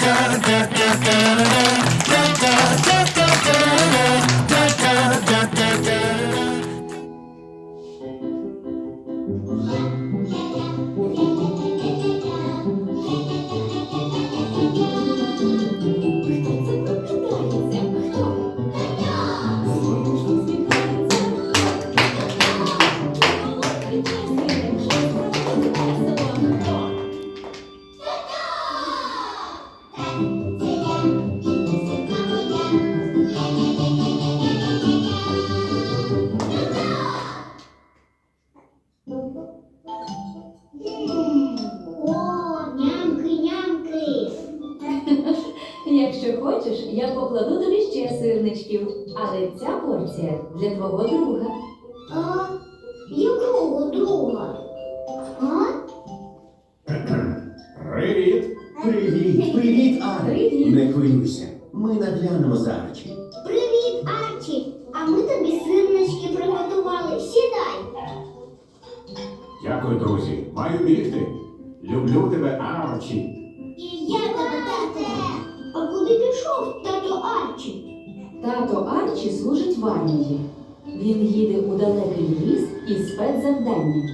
da, da, da, da. Якщо хочеш, я покладу тобі ще сирничків, але ця порція для твого друга. А якого друга? А? Привіт! Привіт, привіт. Привіт. Не хвилюйся. Ми наглянемо за Арчі. Привіт, Арчі. А ми тобі сирнички приготували. Сідай. Дякую, друзі. Маю бігти. Люблю тебе, Арчі. І я пішов тато Арчі? Тато Арчі служить в армії. Він їде у далекий ліс із спецзавданням.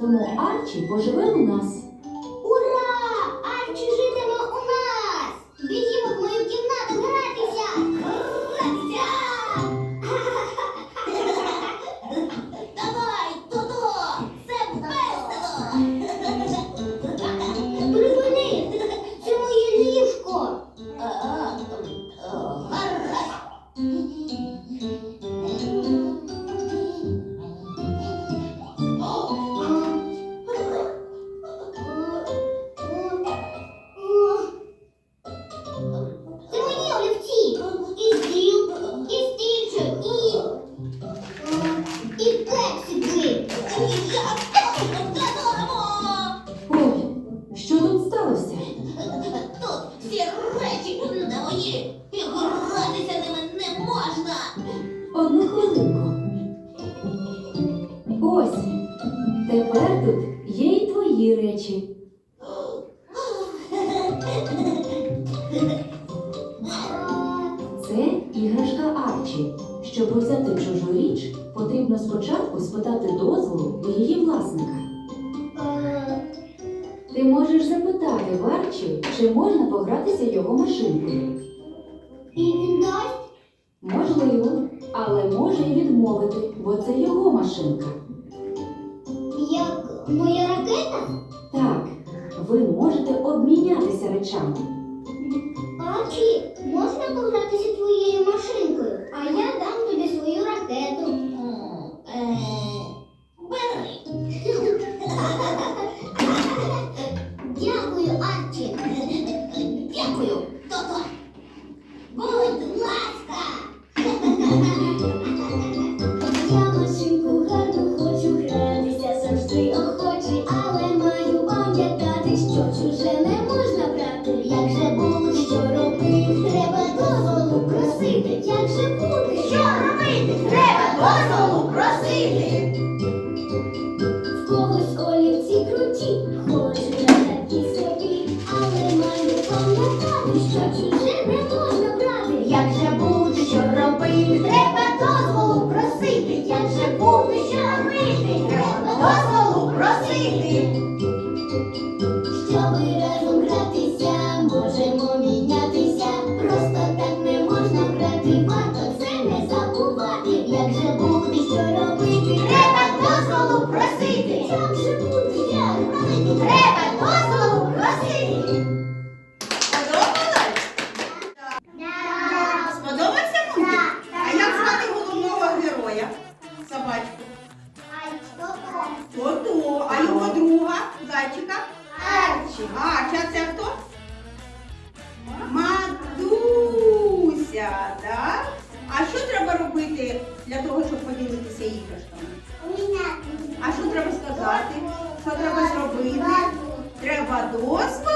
Тому Арчі поживе у нас. Ура! Арчі житиме І кексики! Ой, що тут сталося? Тут всі речі не мої, і гратися ними не можна. Одну хвилинку. Ось. Тепер тут є й твої речі. Це іграшка Арчі. Щоб взяти чужу річ, потрібно спочатку спитати дозволу у її власника. Е, Ти можеш запитати в Арчі, чи можна погратися його машинкою. І він дасть? Можливо, але може й відмовити, бо це його машинка. Як моя ракета? Так, ви можете обмінятися речами. Арчі, можна погратися твоєю машинкою, а я Щоб разом гратися, можемо мінятися. Просто так не можна грати, варто це не забувати. Як же бути, зайчика? Арчі. Арча це хто? Матуся. так? А що треба робити для того, щоб поділитися іграшками? А що треба сказати? Що треба зробити? Треба дозволити.